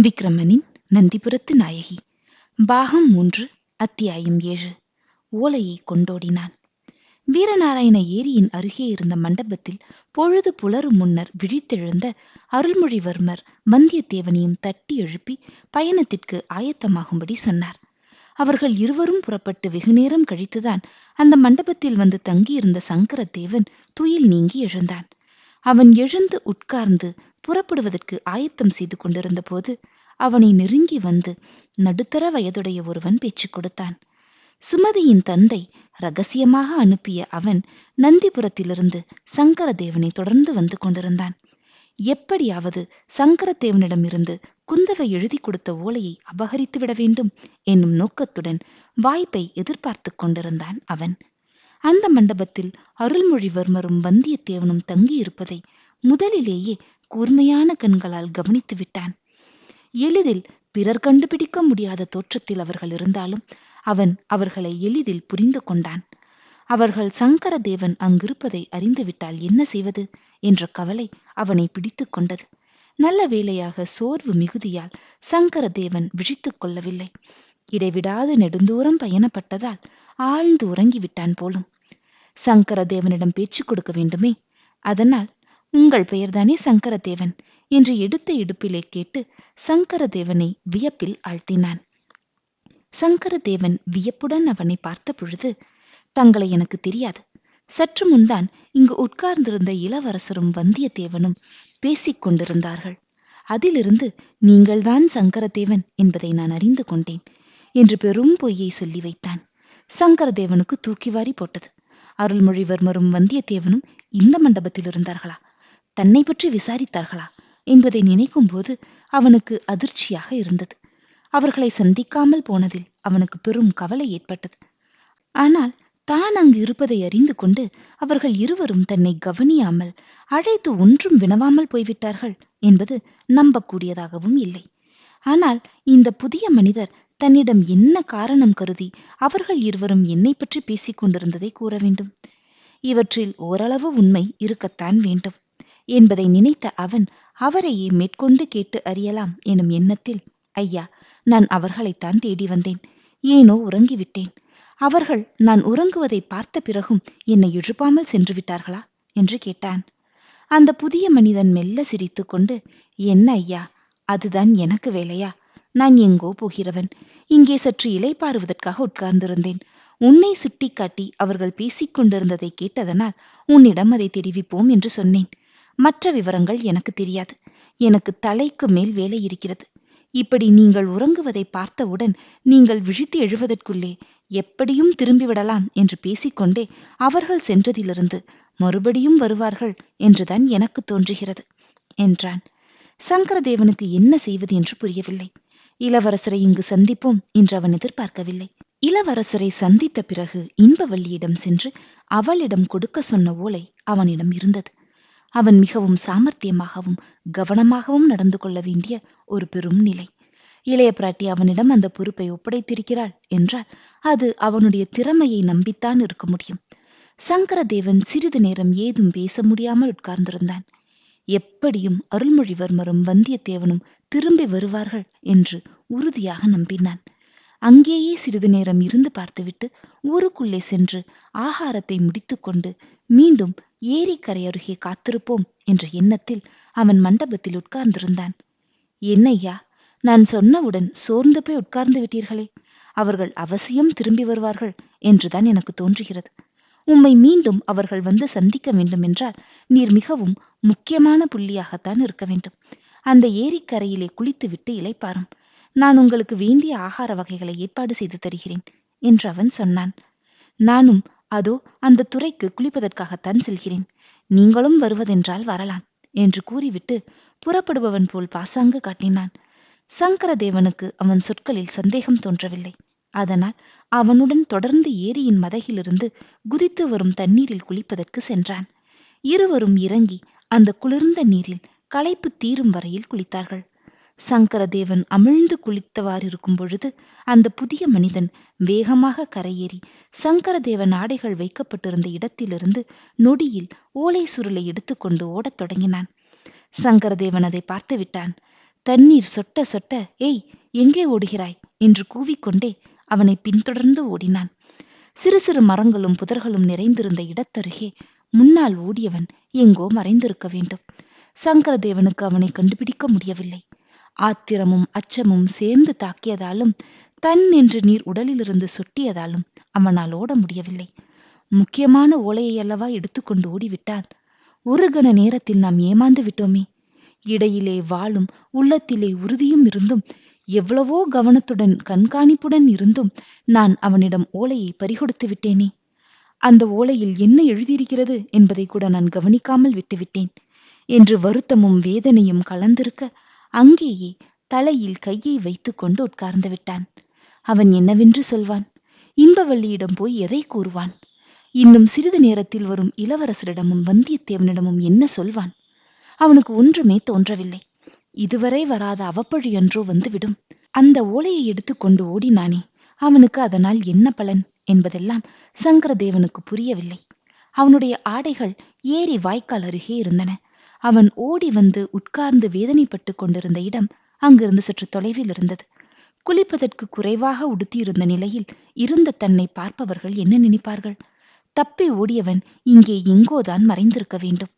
விக்ரமனின் நந்திபுரத்து நாயகி. பாகம் மூன்று அத்தியாயம் ஏழு. ஓலையை கொண்டோடினான். வீரநாராயண ஏரியின் அருகே இருந்த மண்டபத்தில் பொழுது புலரும் முன்னர் விழித்தெழுந்த அருள்மொழிவர்மர் வந்தியத்தேவனையும் தட்டி எழுப்பி பயணத்திற்கு ஆயத்தமாகும்படி சொன்னார். அவர்கள் இருவரும் புறப்பட்டு வெகுநேரம் கழித்துதான் அந்த மண்டபத்தில் வந்து தங்கியிருந்த சங்கரதேவன் துயில் நீங்கி எழுந்தான். அவன் எழுந்து உட்கார்ந்து புறப்படுவதற்கு ஆயத்தம் செய்து கொண்டிருந்த போது அவனை நெருங்கி வந்து நடுத்தர வயதுடைய ஒருவன் பேச்சு கொடுத்தான். சுமதியின் தந்தை ரகசியமாக அனுப்பிய அவன் நந்திபுரத்திலிருந்து சங்கரதேவனை தொடர்ந்து வந்து கொண்டிருந்தான். எப்படியாவது சங்கரதேவனிடமிருந்து குந்தவை எழுதி கொடுத்த ஓலையை அபகரித்து விட வேண்டும் என்னும் நோக்கத்துடன் வாய்ப்பை எதிர்பார்த்து கொண்டிருந்தான் அவன். அந்த மண்டபத்தில் அருள்மொழிவர்மரும் வந்தியத்தேவனும் தங்கியிருப்பதை முதலிலேயே கூர்மையான கண்களால் கவனித்து விட்டான். எளிதில் பிறர் கண்டுபிடிக்க முடியாத தோற்றத்தில் அவர்கள் இருந்தாலும் அவன் அவர்களை எளிதில் புரிந்து கொண்டான். அவர்கள் சங்கரதேவன் அங்கிருப்பதை அறிந்துவிட்டால் என்ன செய்வது? என்ற கவலை அவனை பிடித்துக் கொண்டது. நல்ல வேளையாக சோர்வு மிகுதியால் சங்கரதேவன் விழித்துக் கொள்ளவில்லை. இடைவிடாது நெடுந்தூரம் பயணப்பட்டதால் ஆழ்ந்து உறங்கிவிட்டான் போலும். சங்கரதேவனிடம் பேச்சு கொடுக்க வேண்டுமே? அதனால் உங்கள் பெயர்தானே சங்கரதேவன்? என்று எடுத்த இடுப்பிலே கேட்டு சங்கரதேவனை வியப்பில் ஆழ்த்தினான். சங்கரதேவன் வியப்புடன் அவனை பார்த்த பொழுது தங்களை எனக்கு தெரியாது. சற்று முன்தான் இங்கு உட்கார்ந்திருந்த இளவரசரும் வந்தியத்தேவனும் பேசிக் கொண்டிருந்தார்கள். அதிலிருந்து நீங்கள்தான் சங்கரதேவன் என்பதை நான் அறிந்து கொண்டேன் என்று பெரும் பொய்யை சொல்லி வைத்தான். சங்கரதேவனுக்கு தூக்கி வாரி போட்டது. அருள்மொழிவர்மரும் வந்தியத்தேவனும் இந்த மண்டபத்தில் இருந்தார்களா? தன்னை பற்றி விசாரித்தார்களா என்பதை நினைக்கும் போது அவனுக்கு அதிர்ச்சியாக இருந்தது. அவர்களை சந்திக்காமல் போனதில் அவனுக்கு பெரும் கவலை ஏற்பட்டது. ஆனால் தான் அங்கு இருப்பதை அறிந்து கொண்டு அவர்கள் இருவரும் தன்னை கவனியாமல் அழைத்து ஒன்றும் வினவாமல் போய்விட்டார்கள் என்பது நம்பக்கூடியதாகவும் இல்லை. ஆனால் இந்த புதிய மனிதர் தன்னிடம் என்ன காரணம் கருதி அவர்கள் இருவரும் என்னை பற்றி பேசிக் கொண்டிருந்ததை கூற வேண்டும்? இவற்றில் ஓரளவு உண்மை இருக்கத்தான் வேண்டும். என்பதை நினைத்த அவன் அவரையே மேற்கொண்டு கேட்டு அறியலாம் எனும் எண்ணத்தில் ஐயா நான் அவர்களைத்தான் தேடி வந்தேன். ஏனோ உறங்கிவிட்டேன். அவர்கள் நான் உறங்குவதை பார்த்த பிறகும் என்னை எழுப்பாமல் சென்று விட்டார்களா? என்று கேட்டான். அந்த புதிய மனிதன் மெல்ல சிரித்து கொண்டு என்ன ஐயா அதுதான் எனக்கு வேலையா? நான் எங்கோ போகிறவன். இங்கே சற்று இலைப்பாறுவதற்காக உட்கார்ந்திருந்தேன். உன்னை சுட்டிக்காட்டி அவர்கள் பேசிக் கொண்டிருந்ததை கேட்டதனால் உன்னிடம் அதை தெரிவிப்போம் என்று சொன்னேன். மற்ற விவரங்கள் எனக்கு தெரியாது. எனக்கு தலைக்கு மேல் வேலை இருக்கிறது. இப்படி நீங்கள் உறங்குவதை பார்த்தவுடன் நீங்கள் விழித்து எழுவதற்குள்ளே எப்படியும் திரும்பிவிடலாம் என்று பேசிக்கொண்டே அவர்கள் சென்றதிலிருந்து மறுபடியும் வருவார்கள் என்றுதான் எனக்கு தோன்றுகிறது என்றான். சங்கரதேவனுக்கு என்ன செய்வது என்று புரியவில்லை. இளவரசரை இங்கு சந்திப்போம் என்று அவன் எதிர்பார்க்கவில்லை. இளவரசரை சந்தித்த பிறகு இன்பவல்லியிடம் சென்று அவளிடம் கொடுக்க சொன்ன ஓலை அவனிடம் இருந்தது. அவன் மிகவும் சாமர்த்தியமாகவும் கவனமாகவும் நடந்து கொள்ள வேண்டிய ஒரு பெரும் நிலை. இளைய பிராட்டி அவனிடம் அந்த பொறுப்பை ஒப்படைத்திருக்கிறாள் என்றால் அது அவனுடைய திறமையை நம்பித்தான் இருக்க முடியும். சங்கரதேவன் சிறிது நேரம் ஏதும் பேச முடியாமல் உட்கார்ந்திருந்தான். எப்படியும் அருள்மொழிவர்மரும் வந்தியத்தேவனும் திரும்பி வருவார்கள் என்று உறுதியாக நம்பினான். அங்கேயே சிறிது நேரம் இருந்து பார்த்துவிட்டு ஊருக்குள்ளே சென்று ஆகாரத்தை முடித்துக்கொண்டு மீண்டும் ஏரிக்கரை அருகே காத்திருப்போம் என்ற எண்ணத்தில் அவன் மண்டபத்தில் உட்கார்ந்திருந்தான். என்னையா நான் சொன்னவுடன் சோர்ந்து போய் உட்கார்ந்து விட்டீர்களே அவர்கள் அவசியம் திரும்பி வருவார்கள் என்றுதான் எனக்கு தோன்றுகிறது. உம்மை மீண்டும் அவர்கள் வந்து சந்திக்க வேண்டும் என்றால் நீர் மிகவும் முக்கியமான புள்ளியாகத்தான் இருக்க வேண்டும். அந்த ஏரிக்கரையிலே குளித்துவிட்டு இலைப்பாரும் நான் உங்களுக்கு வேண்டிய ஆகார வகைகளை ஏற்பாடு செய்து தருகிறேன் என்று அவன் சொன்னான். நானும் அதோ அந்த துறைக்கு குளிப்பதற்காகத்தான் செல்கிறேன். நீங்களும் வருவதென்றால் வரலாம் என்று கூறிவிட்டு புறப்படுபவன் போல் பாசாங்கு காட்டினான். சங்கரதேவனுக்கு அவன் சொற்களில் சந்தேகம் தோன்றவில்லை. அதனால் அவனுடன் தொடர்ந்து ஏரியின் மதகிலிருந்து குதித்து வரும் தண்ணீரில் குளிப்பதற்கு சென்றான். இருவரும் இறங்கி அந்த குளிர்ந்த நீரில் களைப்பு தீரும் வரையில் குளித்தார்கள். சங்கரதேவன் அமிழ்ந்து குளித்தவாறிருக்கும் பொழுது அந்த புதிய மனிதன் வேகமாக கரையேறி சங்கரதேவன் ஆடைகள் வைக்கப்பட்டிருந்த இடத்திலிருந்து நொடியில் ஓலை சுருளை எடுத்துக்கொண்டு ஓடத் தொடங்கினான். சங்கரதேவன் அதை பார்த்து விட்டான். தண்ணீர் சொட்ட சொட்ட ஏய் எங்கே ஓடுகிறாய்? என்று கூவிக்கொண்டே அவனை பின்தொடர்ந்து ஓடினான். சிறு சிறு மரங்களும் புதர்களும் நிறைந்திருந்த இடத்தருகே முன்னால் ஓடியவன் எங்கோ மறைந்திருக்க வேண்டும். சங்கரதேவனுக்கு அவனை கண்டுபிடிக்க முடியவில்லை. ஆத்திரமும் அச்சமும் சேர்ந்து தாக்கியதாலும் தன் என்று நீர் உடலிலிருந்து சொட்டியதாலும் அவனால் ஓட முடியவில்லை. முக்கியமான ஓலையை அல்லவா எடுத்துக்கொண்டு ஓடிவிட்டான் ஒரு கண நேரத்தில் நாம் ஏமாந்து விட்டோமே. இடையிலே வாளும் உள்ளத்திலே உறுதியும் இருந்தும் எவ்வளவோ கவனத்துடன் கண்காணிப்புடன் இருந்தும் நான் அவனிடம் ஓலையை பறிகொடுத்து விட்டேனே. அந்த ஓலையில் என்ன எழுதியிருக்கிறது என்பதை கூட நான் கவனிக்காமல் விட்டுவிட்டேன். என்று வருத்தமும் வேதனையும் கலந்திருக்க அங்கேயே தலையில் கையை வைத்துக் கொண்டு உட்கார்ந்து விட்டான். அவன் என்னவென்று சொல்வான்? இன்பவள்ளியிடம் போய் எதை கூறுவான்? இன்னும் சிறிது நேரத்தில் வரும் இளவரசரிடமும் வந்தியத்தேவனிடமும் என்ன சொல்வான்? அவனுக்கு ஒன்றுமே தோன்றவில்லை. இதுவரை வராத அவப்பழி என்றோ வந்துவிடும். அந்த ஓலையை எடுத்துக்கொண்டு ஓடினானே அவனுக்கு அதனால் என்ன பலன் என்பதெல்லாம் சங்கரதேவனுக்கு புரியவில்லை. அவனுடைய ஆடைகள் ஏரி வாய்க்கால் அருகே இருந்தன. அவன் ஓடி வந்து உட்கார்ந்து வேதனைப்பட்டு கொண்டிருந்த இடம் அங்கிருந்து சற்று தொலைவில் இருந்தது. குளிப்பதற்கு குறைவாக உடுத்தியிருந்த நிலையில் இருந்த தன்னை பார்ப்பவர்கள் என்ன நினைப்பார்கள்? தப்பி ஓடியவன் இங்கே எங்கோதான் மறைந்திருக்க வேண்டும்?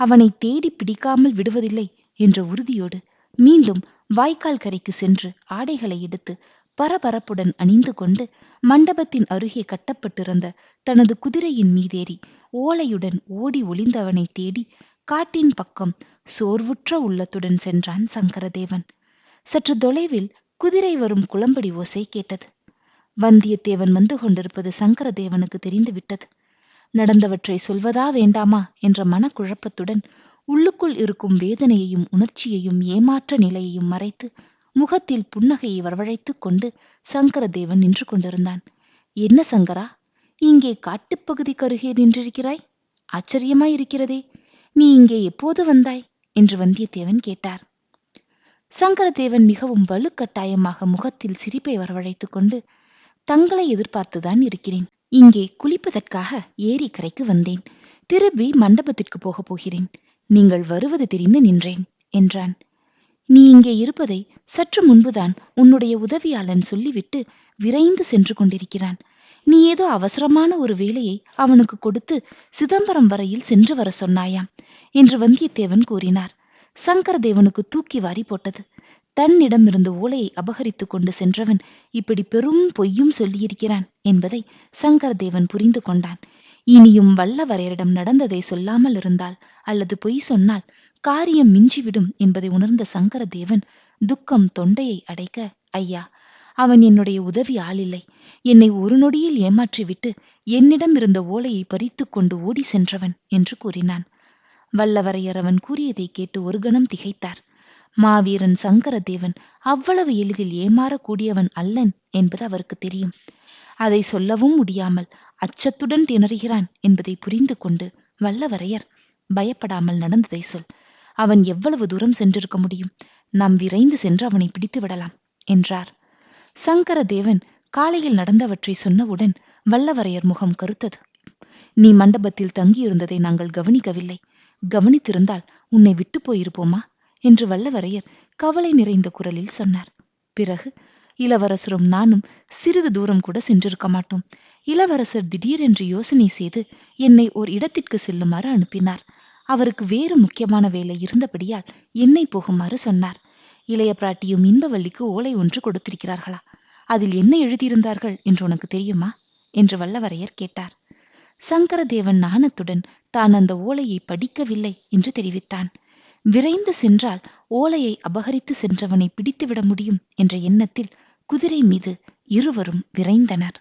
அவனை தேடி பிடிக்காமல் விடுவதில்லை என்ற உறுதியோடு மீண்டும் வாய்க்கால் கரைக்கு சென்று ஆடைகளை எடுத்து பரபரப்புடன் அணிந்து கொண்டு மண்டபத்தின் அருகே கட்டப்பட்டிருந்த தனது குதிரையின் மீதேறி ஓலையுடன் ஓடி ஒளிந்தவனை தேடி காட்டின் பக்கம் சோர்வுற்ற உள்ளத்துடன் சென்றான் சங்கரதேவன். சற்று தொலைவில் குதிரை வரும் குளம்படி ஓசை கேட்டது. வந்தியத்தேவன் வந்து கொண்டிருப்பது சங்கரதேவனுக்கு தெரிந்து விட்டது நடந்தவற்றை சொல்வதா வேண்டாமா என்ற மனக்குழப்பத்துடன் உள்ளுக்குள் இருக்கும் வேதனையையும் உணர்ச்சியையும் ஏமாற்ற நிலையையும் மறைத்து முகத்தில் புன்னகையை வரவழைத்துக் கொண்டு சங்கரதேவன் நின்று கொண்டிருந்தான். என்ன சங்கரா இங்கே காட்டுப்பகுதி கருகே நின்றிருக்கிறாய்? ஆச்சரியமாய் இருக்கிறதே நீ இங்கே எப்போது வந்தாய்? என்று வந்தியத்தேவன் கேட்டார். சங்கரதேவன் மிகவும் வலுக்கட்டாயமாக முகத்தில் சிரிப்பை வரவழைத்துக் கொண்டு தங்களை எதிர்பார்த்துதான் இருக்கிறேன். இங்கே குளிப்பதற்காக ஏரிக்கரைக்கு வந்தேன். திரும்பி மண்டபத்திற்கு போகப் போகிறேன். நீங்கள் வருவது தெரிந்து நின்றேன் என்றான். நீ இங்கே இருப்பதை சற்று முன்புதான் உன்னுடைய உதவியாளன் சொல்லிவிட்டு விரைந்து சென்று கொண்டிருக்கிறான். நீ ஏதோ அவசரமான ஒரு வேலையை அவனுக்கு கொடுத்து சிதம்பரம் வரையில் சென்று வர சொன்னாயாம் என்று வந்தியத்தேவன் கூறினார். சங்கரதேவனுக்கு தூக்கி வாரி போட்டது. தன்னிடமிருந்து ஓலையை அபகரித்துக் கொண்டு சென்றவன் இப்படி பெரும் பொய்யும் சொல்லியிருக்கிறான் என்பதை சங்கரதேவன் புரிந்து கொண்டான். இனியும் வல்லவரையரிடம் நடந்ததை சொல்லாமல் இருந்தால் அல்லது பொய் சொன்னால் காரியம் மிஞ்சிவிடும் என்பதை உணர்ந்த சங்கரதேவன் துக்கம் தொண்டையை அடைக்க ஐயா அவன் என்னுடைய உதவி ஆளில்லை. என்னை ஒரு நொடியில் ஏமாற்றிவிட்டு என்னிடம் இருந்த ஓலையை பறித்து கொண்டு ஓடி சென்றவன் என்று கூறினான். வல்லவரையர் அவன் கூறியதை கேட்டு ஒரு கணம் திகைத்தார். மாவீரன் சங்கரதேவன் அவ்வளவு எளிதில் ஏமாறக்கூடியவன் அல்லன் என்பது அவருக்கு தெரியும். அதை சொல்லவும் முடியாமல் அச்சத்துடன் திணறுகிறான் என்பதை புரிந்து கொண்டு வல்லவரையர் பயப்படாமல் நடந்ததை சொல். அவன் எவ்வளவு தூரம் சென்றிருக்க முடியும்? நாம் விரைந்து சென்று அவனை பிடித்து விடலாம் என்றார். சங்கரதேவன் காலையில் நடந்தவற்றை சொன்னவுடன் வல்லவரையர் முகம் கருத்தது. நீ மண்டபத்தில் தங்கியிருந்ததை நாங்கள் கவனிக்கவில்லை. கவனித்திருந்தால் உன்னை விட்டு போயிருப்போமா? என்று வல்லவரையர் கவலை நிறைந்த குரலில் சொன்னார். பிறகு இளவரசரும் நானும் சிறிது தூரம் கூட சென்றிருக்க மாட்டோம். இளவரசர் திடீரென்று யோசனை செய்து என்னை ஓர் இடத்திற்கு செல்லுமாறு அனுப்பினார். அவருக்கு வேறு முக்கியமான வேலை இருந்தபடியால் என்னை போகுமாறு சொன்னார். இளைய பிராட்டியும் இன்பவள்ளிக்கு ஓலை ஒன்று கொடுத்திருக்கிறார்களா? அதில் என்ன எழுதியிருந்தார்கள் என்று உனக்கு தெரியுமா? என்று வல்லவரையர் கேட்டார். சங்கரதேவன் நாணத்துடன் தான் அந்த ஓலையை படிக்கவில்லை என்று தெரிவித்தான். விரைந்து சென்றால் ஓலையை அபகரித்து சென்றவனை பிடித்துவிட முடியும் என்ற எண்ணத்தில் குதிரை மீது இருவரும் விரைந்தனர்.